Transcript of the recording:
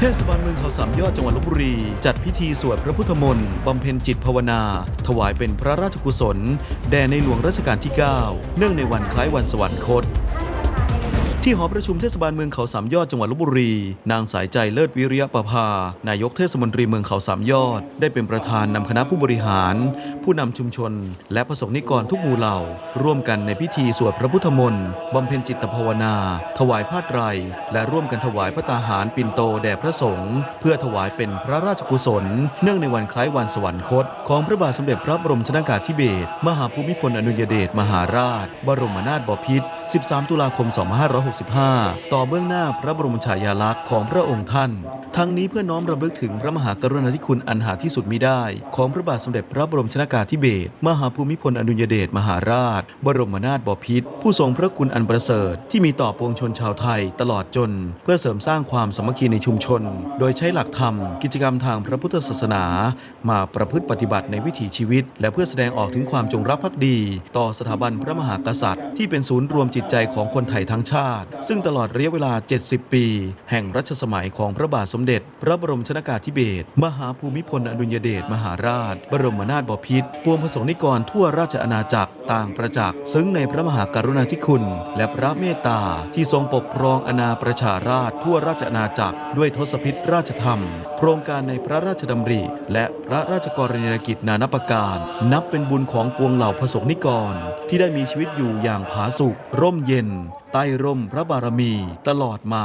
เทศบาลเมืองเขาสามยอดจังหวัดลบบุรี จัดพิธีสวดพระพุทธมนต์บำเพ็ญจิตภาวนา ถวายเป็นพระราชกุศล แด่ในหลวงรัชกาลที่ 9 เนื่องในวันคล้ายวันสวรรคต ที่หอประชุมเทศบาลเมืองเขาสามยอดจังหวัดลบบุรี นางสายใจเลิศวิริยประภา นายกเทศมนตรีเมืองเขาสามยอด ได้เป็นประธานนำคณะผู้บริหาร ผู้นำชุมชน และประสงค์นิกรทุกหมู่เหล่า ร่วมกันในพิธีสวดพระพุทธมนต์บำเพ็ญจิตภาวนา ถวายผ้าไตร และร่วมกันถวายพระตาหารปิ่นโตแด่พระสงฆ์เพื่อถวายเป็นพระราชกุศล เนื่องในวันคล้ายวันสวรรคต ของพระบาทสมเด็จพระบรมชนากาธิเบศรมหาภูมิพลอดุลยเดชมหาราช บรมนาถบพิตร 13 ตุลาคม2565 ต่อเบื้องหน้าพระบรมฉายาลักษณ์ของพระองค์ท่าน ทั้งนี้เพื่อน้อมรำลึกถึงพระมหากรุณาธิคุณอันหาที่สุดมิได้ ของพระบาทสมเด็จพระบรมชนากาธิเบศรมหาภูมิพลอดุลยเดชมหาราช บรมนาถบพิตรผู้ทรงพระคุณอันประเสริฐ ที่มีต่อปวงชนชาวไทยตลอดจน เพื่อเสริมสร้างความสามัคคีในชุมชน โดยใช้หลักธรรม กิจกรรมทางพระพุทธศาสนา มาประพฤติปฏิบัติในวิถีชีวิต และเพื่อแสดงออกถึงความจงรักภักดี ต่อสถาบันพระมหากษัตริย์ ที่เป็นศูนย์รวมจิตใจของคนไทยทั้งชาติซึ่งตลอดระยะเวลา 70 ปี แห่งรัชสมัยของพระบาทสมเด็จ พระบรมชนากาธิเบศรมหาภูมิพลอดุลยเดชมหาราช บรมนาถบพิตรปวงประสงค์นิกรทั่วราชอาณาจักรต่างประจักษ์ซึ่งในพระมหากรุณาธิคุณ และพระเมตตาที่ทรงปกครองอาณาประชาราชทั่วราชอาณาจักรด้วยทศพิธราชธรรม โครงการในพระราชดำริ และพระราชกรณียกิจนานาประการ นับเป็นบุญของปวงเหล่าประสงค์นิกร ที่ได้มีชีวิตอยู่อย่างผาสุกร่มเย็นใต้ร่มพระบารมีตลอดมา